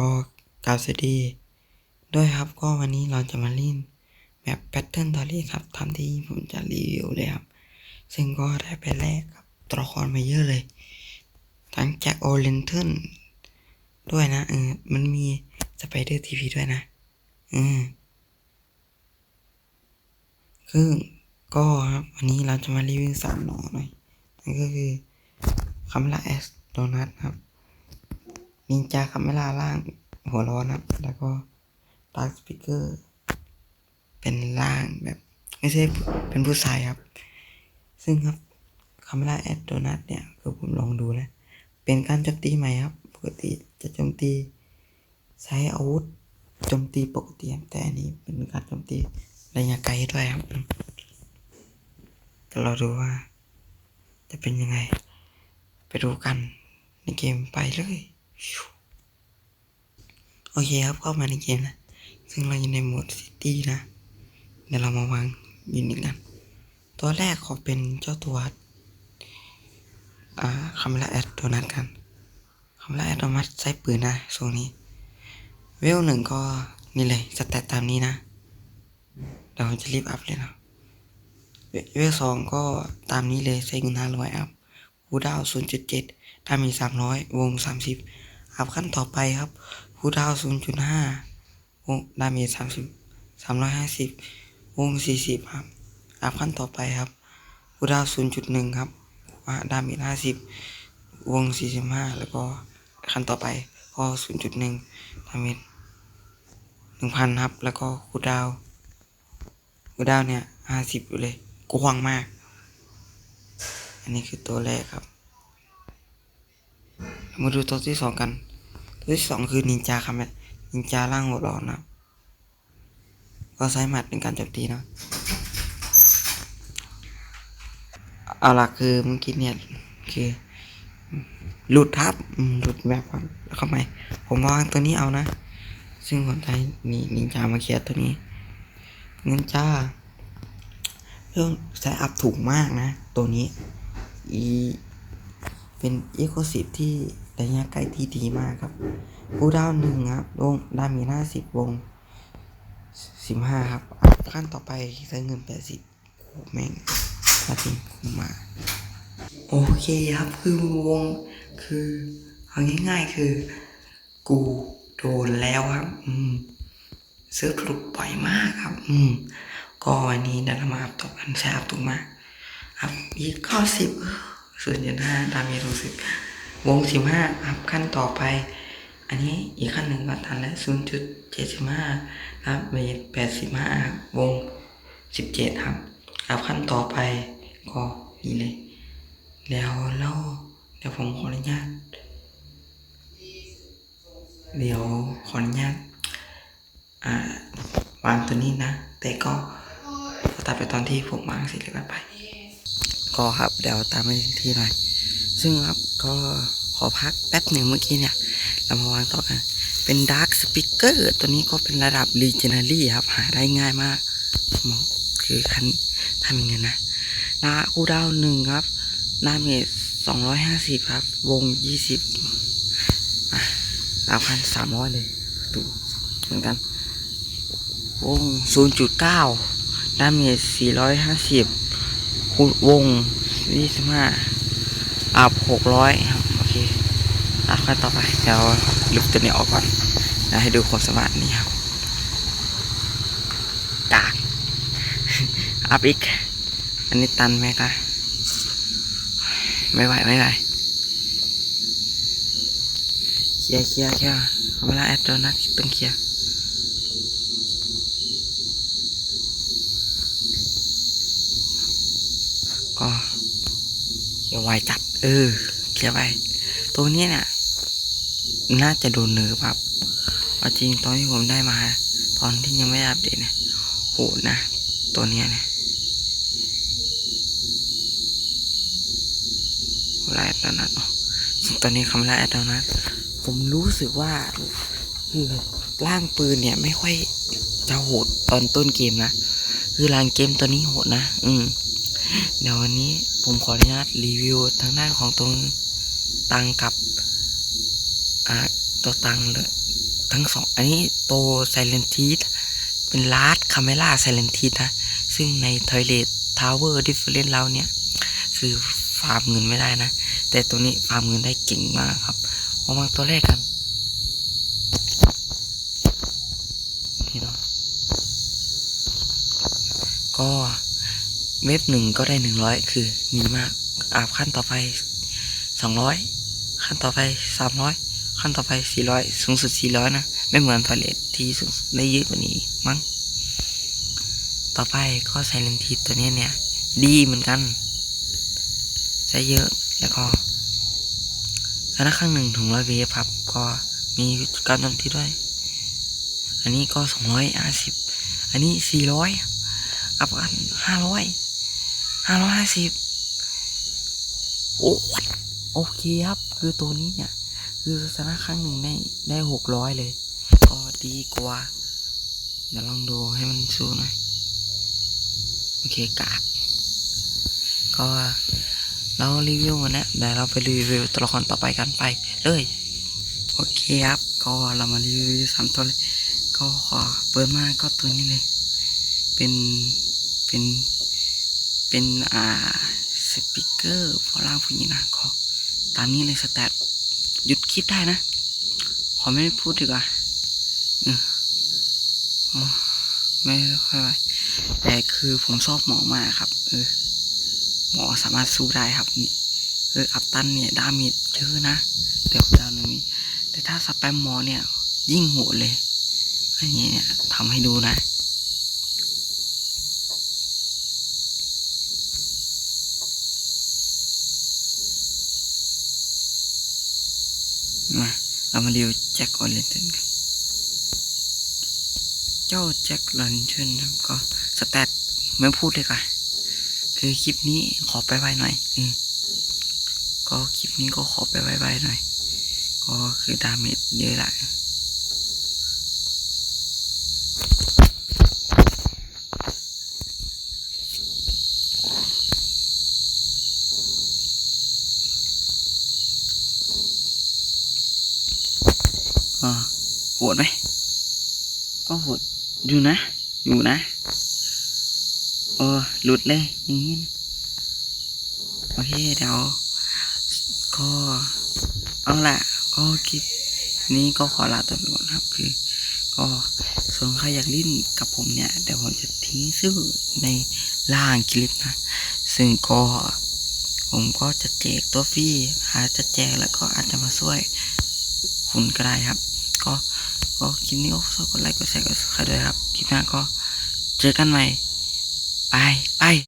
ก็กล่าวสวัสดีด้วยครับก็วันนี้เราจะมาเล่นแบบแพทเทิร์นตอรี่ครับทำที่ผมจะรีวิวเลยครับ ซึ่งก็ได้ไปแลกกับตัวละครมาเยอะเลย ทั้งแจ็คโอเลนเทนด้วยนะเออมันมีสไปเดอร์ทีวีด้วยนะอืมคือก็ครับวันนี้เราจะมารีวิวสามหนอหน่อยนั่นก็คือคำละแอสโดนัทครับ นินจาคาเมล่าล่างหัวร้อนครับ แล้วก็ดาร์คสปิเกอร์เป็นล่างแบบ ไม่ใช่เป็นผู้ชายครับ ซึ่งครับคาเมล่าแอดโดนัทเนี่ยคือผมลองดูแล้ว เป็นการโจมตีใหม่ครับ ปกติจะโจมตี ใช้อาวุธโจมตีปกติแต่อันนี้เป็นการโจมตีระยะไกลด้วยครับเราดูว่า จะเป็นยังไง ไปดูกันในเกมไปเลย โอเคครับเข้ามาในเกมนะ ซึ่งเราอยู่ในโหมดซิตี้นะ เดี๋ยวเรามาวางยูนิตกัน ตัวแรกขอเป็นเจ้าตัว อ่าคาเมล่าแอดโดนัทกันคาเมล่าแอดโดนัทใช้ปืนนะช่วงนี้ เวลหนึ่งก็นี่เลยสแตตตามนี้นะเดี๋ยวผมจะรีบอัพเลยนะเวเวลสองก็ตามนี้เลยใช้เงินห้าร้อยอัพคูดาวศูนย์จุดเจ็ดถ้ามีสามร้อยวงสามสิบ อัพขั้นต่อไปครับคูดาวศูนย์จุดห้าวงดาเมจสามสิบสามร้อยห้าสิบวงสี่สิบครับอัพขั้นต่อไปครับคูดาวศูนย์จุดหนึ่งครับดาเมจห้าสิบวงสี่สิบห้าแล้วก็ขั้นต่อไปก็ศูนย์จุดหนึ่งดาเมจหนึ่งพันครับ แล้วก็คูดาวคูดาวเนี่ยห้าสิบอยู่เลยกว้างมาก อันนี้คือตัวแรกครับ มาดูตัวที่สองกัน ตัวที่สองคือนินจาครับเนี่ยนินจาล่างหัวร้อนนะก็ใช้หมัดเป็นการโจมตีนะเอาล่ะคือเมื่อกี้เนี่ยคือหลุดทับหลุดแบบก่อนแล้วเข้าไปผมวางตัวนี้เอานะ ซึ่งคนไทยนี่นินจามาเคลียร์ตัวนี้นินจาเรื่องใช้อัพถูกมากนะ ตัวนี้ อี เป็นอีโคสิตที่ ระยะไกลที่ดีมากครับ ผู้ดาวหนึ่งครับวงดามีห้าสิบวงสิบห้าครับขั้นต่อไปใช้เงินแปดสิบโอ้แม่งมาจริงมา โอเคครับคือวงคือเอาง่ายๆคือ กูโดนแล้วครับ อืมเซิร์ฟหลุดบ่อยมากครับ อืมก็วันนี้ดี๋ยวเรามาอัพต่อกันใช้อัพถูกมากอัพอีกข้อสิบส่วนจุดห้าดามจรู้สึก วงสิบห้าอัพขั้นต่อไป อันนี้อีกขั้นหนึ่งก็ตันแล้วศูนย์จุดเจ็ดสิบห้าดาเมจแปดสิบห้าวงสิบเจ็ดครับ อัพขั้นต่อไปก็นี่เลย แล้วแล้วเดี๋ยวผมขออนุญาต เดี๋ยวขออนุญาตอ่าวางตัวนี้นะ แต่ก็ตัดไปตอนที่ผมวางเสร็จแล้วไป ก็ครับเดี๋ยวตามไปที่หน่อยซึ่งครับ ก็ขอพักแป๊บหนึ่งเมื่อกี้เนี่ย เรามาวางต่อกัน เป็นดาร์คสปิเกอร์ตัวนี้ก็เป็นระดับ Legendary ครับ หาได้ง่ายมากมคือคันทำยังไงนะนาคูดาวหนึ่งครับดาเมจสองร้อยห้าสิบครับ วงยี่สิบอะสามพันสามร้อยเลยดูเหมือนกัน วง0.9ดเก้านาเมจ450คูณวง25 อัพ600ครับโอเคอัพขั้นต่อไปเดี๋ยวลึกตัวนี้ออกก่อนแล้วให้ดูความสามารถนี่ครับกากอัพอีก อันนี้ตันไหมคะไม่ไหวไม่ไหวเคลียร์เคลียร์เคลียร์เวลาแอดโดนัทต้องเคลียร์ก็เคียร์ไวจัด เออเคลียไวตัวนี้เนี่ยน่าจะโดนเนิร์ฟครับเอาจริงตอนที่ผมได้มา ตอนที่ยังไม่ได้อัปเดตนี่ยโหดนะ ตัวเนี้ยนี่ยไลท์แล้วนะซึ่งตอนนี้คำไลท์แล้วนะผมรู้สึกว่าคือร่างปืนเนี่ยไม่ค่อยจะโหดตอนต้นเกมนะ คือร่างเกมตัวนี้โหดนะ อืม เดี๋ยววันนี้ผมขออนุญาตรีวิวทางด้านของตรงตังกับอ่าตัวตังเลยทั้งสองอันนี้โตไซเลนทีสเป็นลาร์ดคาเมล่าไซเลนทีสนะซึ่งในทอยเลททาวเวอร์ดิฟเฟอเรนเราเนี่ย คือฟาร์มเงินไม่ได้นะ แต่ตัวนี้ฟาร์มเงินได้เก่งมากครับมามาตัวแรกกันนี่เนาะก็ เว็บหนึ่งก็ได้หนึ่งร้อยคือดีมากอาบขั้นต่อไปสองร้อยขั้นต่อไปสามร้อยขั้นต่อไปสี่ร้อยสูงสุดสี่ร้อยนะ ไม่เหมือนพาเลทที่สูงได้เยอะกว่านี้มั้งต่อไปก็ไซเลนทีตัวนี้เนี่ย ดีเหมือนกันใช้เยอะแล้วก็ชนะครั้งหนึ่งถึงร้อยเวฟครับก็มีการโจมตีด้วย อันนี้ก็สองร้อยห้าสิบอันนี้สี่ร้อยอัพกันห้าร้อย ห้าร้อยห้าสิบโอ้โอเคครับ คือตัวนี้เนี่ย คือชนะครั้งหนึ่งได้ได้หกร้อยเลย ก็ดีกว่า เดี๋ยวลองดูให้มันสู้หน่อย โอเคกากก็เรารีวิวหมดแล้วเดี๋ยวเราไปรีวิวตัวละครต่อไปกันไปเลย โอเคครับ ก็เรามารีวิวสามตัวเลย ก็ขอเปิดมาก็ตัวนี้เลย เป็นเป็น เป็นอ่าสปิเกอร์พอล่างผู้หญิงนะก็ตามนี้เลยสแตทหยุดคลิปได้นะ ขอไม่พูดดีกว่าเอออ๋อไม่ค่อยไหวแต่คือผมชอบหมอมากครับ เออ หมอสามารถสู้ได้ครับนี่เอออัพตันเนี่ยดาเมจเยอะนะแต่ดาวนึงแต่ถ้าสแปมหมอเนี่ยยิ่งโหดเลยอันนี้เนี่ยทำให้ดูนะ มา เรามาดูแจ็คออเลนเทนกันเจ้าแจ็คลันเชนนก็สแตทไม่พูดเลยค่ะ คือคลิปนี้ขอไปไวหน่อยอืมก็คลิปนี้ก็ขอไปไวๆหน่อย ก็คือดาเมจเยอะแหละ ก็โหดไหม ก็โหดอยู่นะ อยู่นะ โอ้หลุดเลยอย่างนี้โอเคเดี๋ยวก็เอาละก็คลิปนี้ก็ขอลาตัวไปก่อนครับ คือ ก็ส่วนใครอยากเล่นกับผมเนี่ยเดี๋ยวผมจะทิ้งชื่อในล่างคลิปนะ ซึ่งก็ผมก็จะแจกตัวฟรีอาจจะแจกแล้วก็อาจจะมาช่วยคุณก็ได้ครับ ก็ก็คลิปนี้ก็ชอบกดไลค์กดแชร์กดซับสไครต์ด้วยครับ คลิปหน้าก็เจอกันใหม่บาย